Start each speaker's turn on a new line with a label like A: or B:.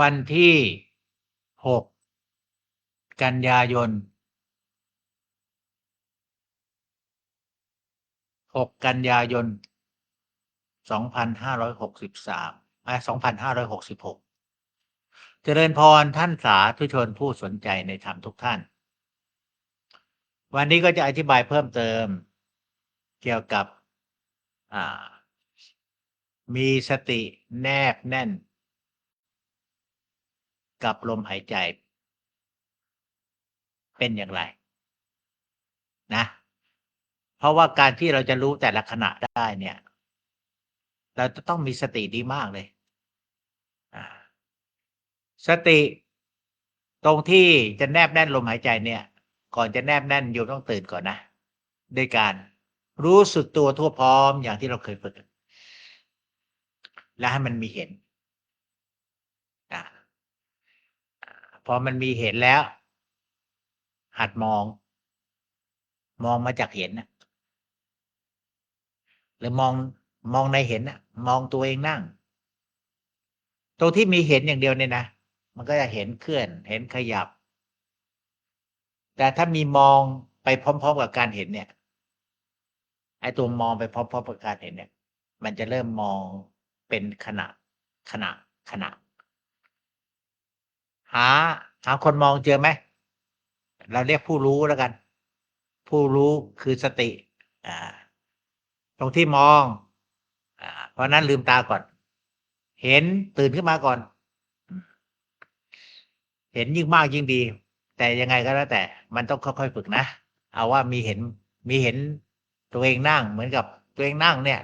A: วันที่หกกันยายนหกกันยายนสองพันห้าร้อยหกสิบสามอ่าสองพันห้าร้อยหกสิบหกเจริญพรท่านสาธุชนผู้สนใจในธรรมทุกท่าน วันนี้ก็จะอธิบายเพิ่มเติม เกี่ยวกับมีสติแนบแน่น กับลมหายใจ เป็นอย่างไร นะ เพราะว่าการที่เราจะรู้แต่ละขณะได้เนี่ย เราจะต้องมีสติดีมากเลย สติตรงที่จะแนบแน่นลมหายใจเนี่ย ก่อนจะแนบแน่นโยมต้องตื่นก่อนนะด้วยการรู้สึกตัวทั่วพร้อมอย่างที่เราเคยฝึกและให้มันมีเห็นอ่า พอมันมีเห็นแล้ว หัดมอง มองมาจากเห็นนะหรือมองมองในเห็นนะมองตัวเองนั่ง ตรงที่มีเห็นอย่างเดียวเนี่ยนะมันก็จะเห็นเคลื่อน เห็นขยับ แต่ถ้ามีมองไปพร้อม ๆ กับการเห็นเนี่ยไอ้ตัวมองไปพร้อมๆกับการเห็นเนี่ย มันจะเริ่มมองเป็นขณะขณะขณะ หาหาคนมองเจอไหม เราเรียกผู้รู้แล้วกัน ผู้รู้คือสติตรงที่มองอเพราะนั้นลืมตาก่อน เห็นตื่นขึ้นมาก่อน เห็นยิ่งมากยิ่งดี แต่ยังไงก็แล้วแต่ มันต้องค่อยๆฝึกนะ เอาว่ามีเห็นมีเห็นตัวเองนั่งเหมือนกับตัวเองนั่งเนี่ย